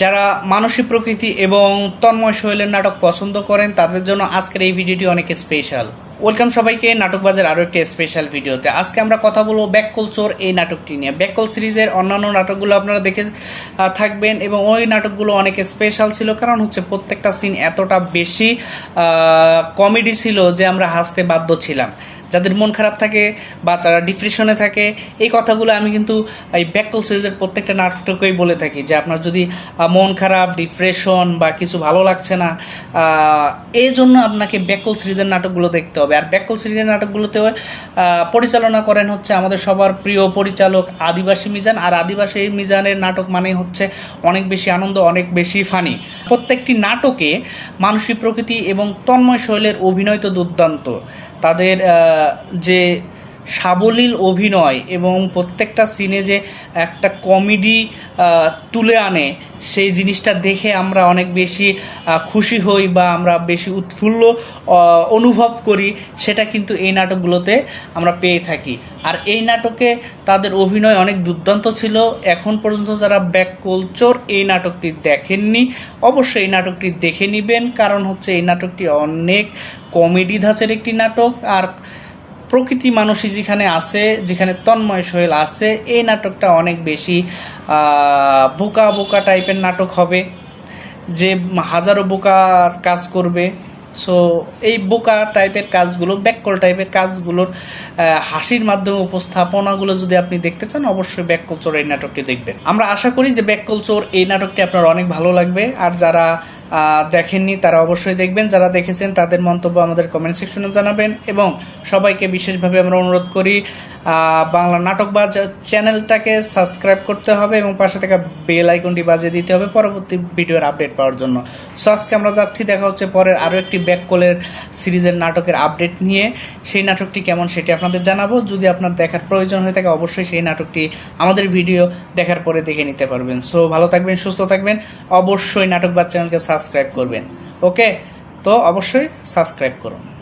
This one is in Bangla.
যারা মানসিক প্রকৃতি এবং তন্ময় শৈলের নাটক পছন্দ করেন, তাদের জন্য আজকের এই ভিডিওটি অনেক স্পেশাল ওয়েলকাম সবাইকে নাটকবাজের আরও একটি স্পেশাল ভিডিওতে। আজকে আমরা কথা বলব ব্যাককল চোর এই নাটকটি নিয়ে। ব্যাককল সিরিজের অন্যান্য নাটকগুলো আপনারা দেখে থাকবেন এবং ওই নাটকগুলো অনেক স্পেশাল ছিল। কারণ হচ্ছে প্রত্যেকটা সিন এতটা বেশি কমেডি ছিল যে আমরা হাসতে বাধ্য ছিলাম। যাদের মন খারাপ থাকে বা যারা ডিপ্রেশনে থাকে, এই কথাগুলো আমি কিন্তু এই ব্যাককল সিরিজের প্রত্যেকটা নাটকেই বলে থাকি যে আপনার যদি মন খারাপ ডিপ্রেশন বা কিছু ভালো লাগছে না এই জন্য আপনাকে ব্যাককল সিরিজের নাটকগুলো দেখতে হবে। আর ব্যাককল সিরিজের নাটকগুলোতেও পরিচালনা করেন হচ্ছে আমাদের সবার প্রিয় পরিচালক আদিবাসী মিজান। আর আদিবাসী মিজানের নাটক মানে হচ্ছে অনেক বেশি আনন্দ, অনেক বেশি ফানি। প্রত্যেকটি নাটকে মানসিক প্রকৃতি এবং তন্ময় শৈলের অভিনয় তো দুর্দান্ত। তাদের যে সাবলীল অভিনয় এবং প্রত্যেকটা সিনে যে একটা কমেডি তুলে আনে, সেই জিনিসটা দেখে আমরা অনেক বেশি খুশি হই বা আমরা বেশি উৎফুল্ল অনুভব করি, সেটা কিন্তু এই নাটকগুলোতে আমরা পেয়ে থাকি। আর এই নাটকে তাদের অভিনয় অনেক দুর্দান্ত ছিল। এখন পর্যন্ত যারা ব্যাক কলচর এই নাটকটি দেখেননি, অবশ্যই এই নাটকটি দেখে নেবেন। কারণ হচ্ছে এই নাটকটি অনেক কমেডি ধাঁচের একটি নাটক। আর প্রকৃতি মানুষই যেখানে আছে, যেখানে তন্ময় সোহেল আছে, এই নাটকটা অনেক বেশি বোকা বোকা টাইপের নাটক হবে, যে হাজারো বোকার কাজ করবে। সো এই বোকা টাইপের কাজগুলো, ব্যাককল টাইপের কাজগুলোর হাসির মাধ্যমে উপস্থাপনাগুলো যদি আপনি দেখতে চান, অবশ্যই ব্যাককল চোর এই নাটকটি দেখবেন। আমরা আশা করি যে ব্যাককল চোর এই নাটকটি আপনার অনেক ভালো লাগবে। আর যারা দেখেননি, তারা অবশ্যই দেখবেন। যারা দেখেছেন, তাদের মন্তব্য আমাদের কমেন্ট সেকশনে জানাবেন। এবং সবাইকে বিশেষভাবে আমরা অনুরোধ করি বাংলা নাটক বা চ্যানেলটাকে সাবস্ক্রাইব করতে হবে এবং পাশে থাকা বেল আইকনটি বাজিয়ে দিতে হবে পরবর্তী ভিডিওর আপডেট পাওয়ার জন্য। সো আজকে আমরা যাচ্ছি, দেখা হচ্ছে পরের আরও একটি ব্যাককলের সিরিজের নাটকের আপডেট নিয়ে সেই নাটকটি কেমন সেটি আপনাদের জানাব। যদি আপনার দেখার প্রয়োজন হয়ে থাকে অবশ্যই সেই নাটকটি আমাদের ভিডিও দেখার পরে দেখে নিতে পারবেন। সো ভালো থাকবেন, সুস্থ থাকবেন, অবশ্যই নাটক বা চ্যানেলকে সাবস্ক্রাইব করবেন। ওকে তো অবশ্যই সাবস্ক্রাইব করুন।